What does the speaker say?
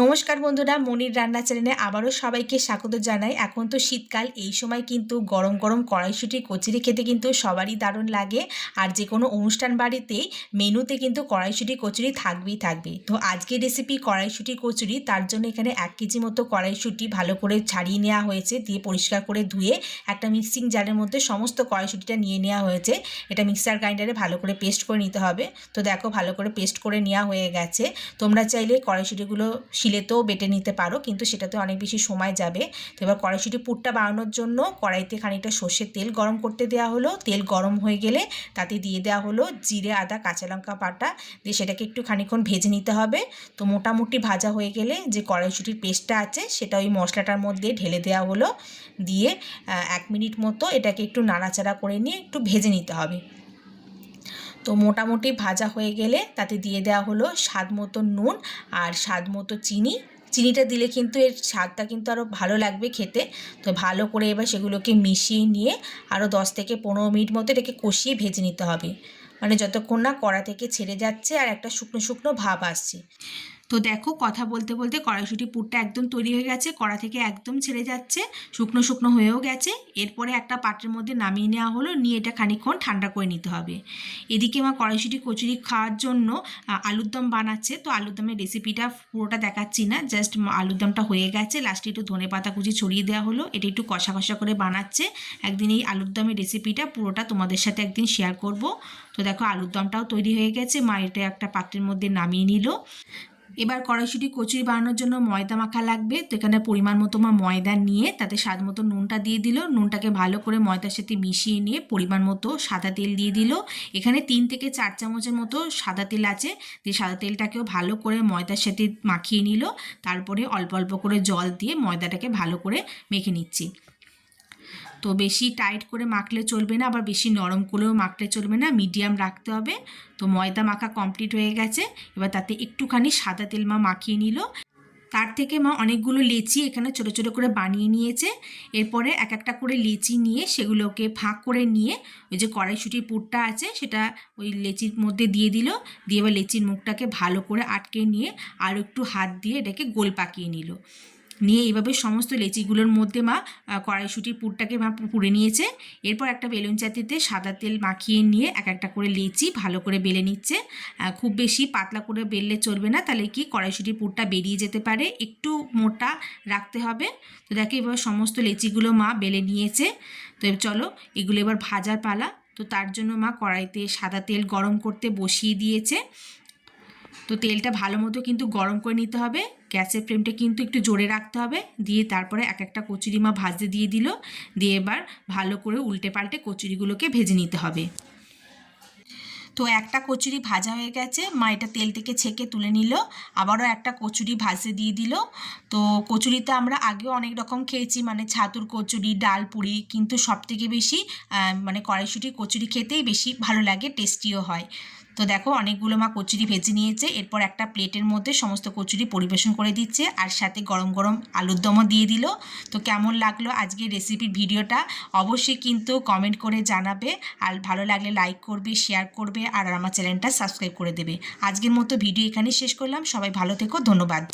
নমস্কার বন্ধুরা, মনির রান্না চ্যানেলে আবারও সবাইকে স্বাগত জানাই। এখন তো শীতকাল, এই সময় কিন্তু গরম গরম কড়াইশুটি, কচুরি খেতে কিন্তু সবারই দারুণ লাগে। আর যে কোনো অনুষ্ঠান বাড়িতেই মেনুতে কিন্তু কড়াইশুটি, কচুরি থাকবেই থাকবে। তো আজকের রেসিপি কড়াইশুটি, কচুরি, তার জন্য এখানে এক কেজি মতো কড়াইশুটি ভালো করে ছাড়িয়ে নেওয়া হয়েছে, দিয়ে পরিষ্কার করে ধুয়ে একটা মিক্সিং জারের মধ্যে সমস্ত কড়াইশুটিটা নিয়ে নেওয়া হয়েছে। এটা মিক্সার গ্রাইন্ডারে ভালো করে পেস্ট করে নিতে হবে। তো দেখো ভালো করে পেস্ট করে নেওয়া হয়ে গেছে। তোমরা চাইলে কড়াইশুটিগুলো শিলেতেও বেটে নিতে পারো, কিন্তু সেটাতে অনেক বেশি সময় যাবে। তো এবার কড়াইশুটি পুরটা বানানোর জন্য কড়াইতে খানিকটা সর্ষের তেল গরম করতে দেওয়া হলো। তেল গরম হয়ে গেলে তাতে দিয়ে দেওয়া হলো জিরে, আদা, কাঁচা লঙ্কা পাটা দিয়ে সেটাকে একটু খানিক্ষণ ভেজে নিতে হবে। তো মোটামুটি ভাজা হয়ে গেলে যে কড়াইশুটির পেস্টটা আছে সেটা ওই মশলাটার মধ্যে ঢেলে দেওয়া হলো। দিয়ে এক মিনিট মতো এটাকে একটু নাড়াচাড়া করে নিয়ে একটু ভেজে নিতে হবে। তো মোটামুটি ভাজা হয়ে গেলে তাতে দিয়ে দেওয়া হলো স্বাদ মতো নুন আর স্বাদ মতো চিনি। চিনিটা দিলে কিন্তু এর স্বাদটা কিন্তু আরও ভালো লাগবে খেতে। তো ভালো করে এবার সেগুলোকে মিশিয়ে নিয়ে আরও দশ থেকে পনেরো মিনিট মতো এটাকে কষিয়ে ভেজে নিতে হবে। মানে যতক্ষণ না কড়া থেকে ছেড়ে যাচ্ছে আর একটা শুকনো শুকনো ভাব আসছে। তো দেখো কথা বলতে বলতে কড়াইশুটি পুরটা একদম তৈরি হয়ে গেছে, কড়া থেকে একদম ছেড়ে যাচ্ছে, শুকনো শুকনো হয়েও গেছে। এরপরে একটা পাত্রের মধ্যে নামিয়ে নেওয়া হলো, নিয়ে এটা খানিক্ষণ ঠান্ডা করে নিতে হবে। এদিকে মা কড়াইশুটি কচুরি খাওয়ার জন্য আলুর দম বানাচ্ছে, তো আলুর দমের রেসিপিটা পুরোটা দেখাচ্ছি না জাস্ট আলুর দমটা হয়ে গেছে। লাস্টে একটু ধনে পাতা কুচি ছড়িয়ে দেওয়া হলো, এটা একটু কষা কষা করে বানাচ্ছে। একদিন এই আলুর দমের রেসিপিটা পুরোটা তোমাদের সাথে একদিন শেয়ার করব। তো দেখো আলুর দমটাও তৈরি হয়ে গেছে, মা, এটা একটা পাত্রের মধ্যে নামিয়ে নিল। এবার কড়াইশুটি কচুরি বানানোর জন্য ময়দা মাখা লাগবে। তো এখানে পরিমাণ মতো মা ময়দা নিয়ে তাতে স্বাদ মতো নুনটা দিয়ে দিল। নুনটাকে ভালো করে ময়দার সাথে মিশিয়ে নিয়ে পরিমাণ মতো সাদা তেল দিয়ে দিল। এখানে তিন থেকে চার চামচের মতো সাদা তেল আছে। দিয়ে সাদা তেলটাকেও ভালো করে ময়দার সাথে মাখিয়ে নিল। তারপরে অল্প অল্প করে জল দিয়ে ময়দাটাকে ভালো করে মেখে নিচ্ছি। তো বেশি টাইট করে মাখলে চলবে না, আবার বেশি নরম করেও মাখলে চলবে না, মিডিয়াম রাখতে হবে। তো ময়দা মাখা কমপ্লিট হয়ে গেছে, এবার তাতে একটুখানি সাদা তেল মা মাখিয়ে নিল। তার থেকে মা অনেকগুলো লেচি এখানে ছোটো ছোটো করে বানিয়ে নিয়েছে। এরপরে এক একটা করে লেচি নিয়ে সেগুলোকে ফাঁক করে নিয়ে ওই যে কড়াইশুটির পুরটা আছে, সেটা ওই লেচির মধ্যে দিয়ে দিল। দিয়ে এবার লেচির মুখটাকে ভালো করে আটকে নিয়ে আর একটু হাত দিয়ে এটাকে গোল পাকিয়ে নিল। নিয়ে এইভাবে সমস্ত লেচিগুলোর মধ্যে মা কড়াইশুটির পুরটাকে মা পুড়ে নিয়েছে। এরপর একটা বেলুন চাতিতে সাদা তেল মাখিয়ে নিয়ে এক একটা করে লেচি ভালো করে বেলে নিচ্ছে। খুব বেশি পাতলা করে বেললে চলবে না, তাহলে কি কড়াইশুটির পুরটা বেরিয়ে যেতে পারে। একটু মোটা রাখতে হবে। তো দেখে এবার সমস্ত লেচিগুলো মা বেলে নিয়েছে। তো চলো এগুলো এবার ভাজার পালা। তো তার জন্য মা কড়াইতে সাদা তেল গরম করতে বসিয়ে দিয়েছে। তো তেলটা ভালো মতো কিন্তু গরম করে নিতে হবে। গ্যাসের ফ্লেমটা কিন্তু একটু জোরে রাখতে হবে। দিয়ে তারপরে এক একটা কচুরি মা ভাজতে দিয়ে দিল। দিয়ে এবার ভালো করে উল্টে পাল্টে কচুরিগুলোকে ভেজে নিতে হবে। তো একটা কচুরি ভাজা হয়ে গেছে। মা এটা তেল থেকে ছেঁকে তুলে নিল। আবারও একটা কচুরি ভাজতে দিয়ে দিল। তো কচুরিতে আমরা আগেও অনেক রকম খেয়েছি। মানে ছাতুর কচুরি, ডাল পুরি কিন্তু সবথেকে বেশি মানে কড়াইশুটি কচুরি খেতেই বেশি ভালো লাগে, টেস্টিও হয়। তো দেখো, অনেকগুলো মা কচুরি ভেজে নিয়েছে। এরপর একটা প্লেটের মধ্যে সমস্ত কচুরি পরিবেশন করে দিচ্ছে আর সাথে গরম গরম আলুর দমও দিয়ে দিল। তো কেমন লাগল আজকের রেসিপির ভিডিওটা অবশ্যই কিন্তু কমেন্ট করে জানাবে আর ভালো লাগলে লাইক করবে শেয়ার করবে আর আমার চ্যানেলটা সাবস্ক্রাইব করে দেবে। আজকের মতো ভিডিও এখানে শেষ করলাম। সবাই ভালো থেকো, ধন্যবাদ।